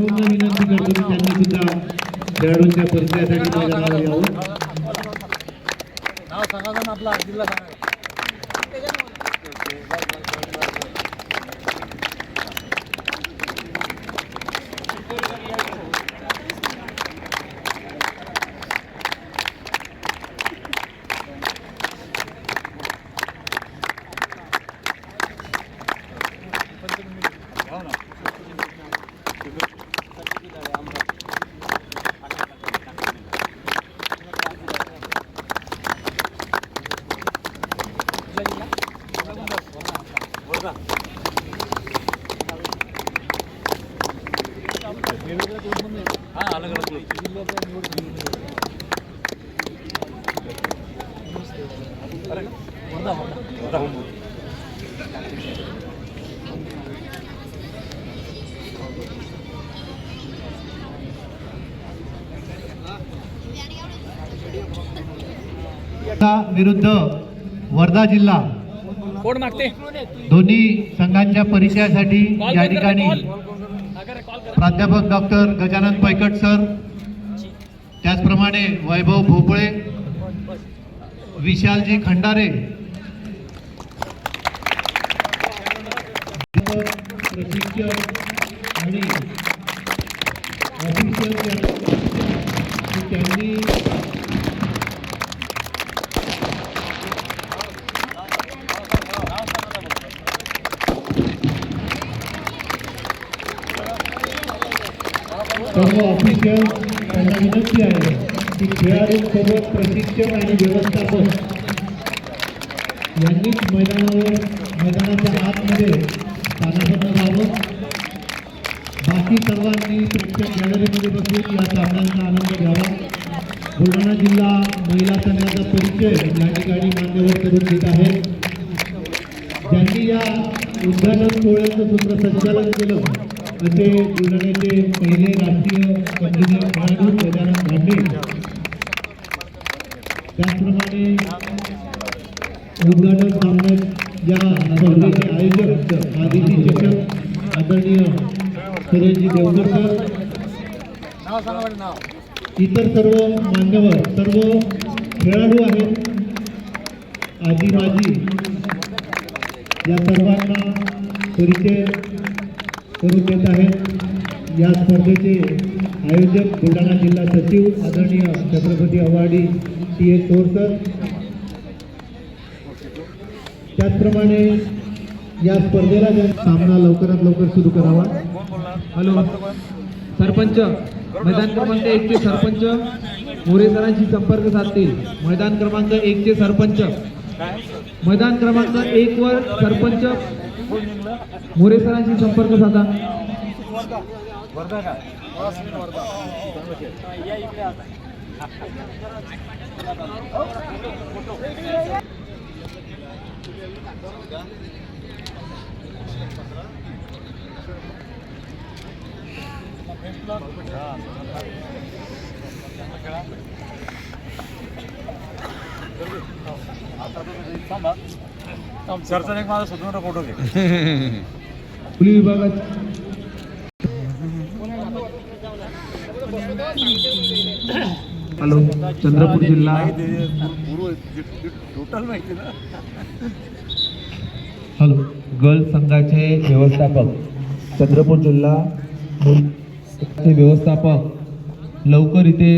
सर्वांना विनंती करतो की त्यांनी सुद्धा. खेळाडूंच्या परिचयासाठी मैदानावर यावं नाव सांगा आपला जिल्हा सांगा. हा अलग अलग विरुद्ध वर्धा जिल्हा कोण मागते? दोन्ही संघांच्या परिचयासाठी या ठिकाणी प्राध्यापक डॉक्टर गजानन पैकट सर त्याचप्रमाणे वैभव भोपळे विशालजी खंडारे. प्रशिक्षक आणि सर्व ऑफिशियल त्यांना विनंती आहे की खेळाडू सर्व प्रशिक्षक आणि व्यवस्थापक यांनीच मैदानावर मैदानाच्या आतमध्ये स्थानापन्न राहावं बाकी सर्वांनी प्रेक्षक गॅलरीमध्ये बसून या सामन्यांचा आनंद घ्यावा. बुलढाणा जिल्हा महिला संघाचा परिचय या ठिकाणी मान्यवर करून देत आहे. ज्यांनी या उद्घाटन सोहळ्याचं सूत्रसंचालन केलं असे बुलढाण्याचे पहिले राष्ट्रीय कंटिन्यू खेळाडू गजानन धांडे त्याचप्रमाणे उद्घाटन सामन्यात या स्पर्धेचे आयोजक आदिती शिक्षक आदरणीय सुरेशजी देवकर सर इतर सर्व मान्यवर सर्व खेळाडू आहेत. आजी माजी. या सर्वांना परिचय करून देत आहेत. या स्पर्धेचे आयोजक बुलढाणा जिल्हा सचिव आदरणीय Chhatrapati awardee T S Torkar त्याचप्रमाणे या स्पर्धेला सामना लवकरात लवकर सुरू करावा. हॅलो. सरपंच मैदान क्रमांक एकचे सरपंच मोरेकरांशी संपर्क साधतील. मैदान क्रमांक एकचे सरपंच. मैदान क्रमांक एक वर सरपंच मोरे सरांशी संपर्क साधा. आता का वर्धा सरचा एक माझा स्वतंत्र फोटो घे. पोलीस विभागात. हॅलो चंद्रपूर जिल्हा. टोटल माहिती ना हॅलो गर्ल्स संघाचे व्यवस्थापक. चंद्रपूर जिल्हा. व्यवस्थापक. लवकर इथे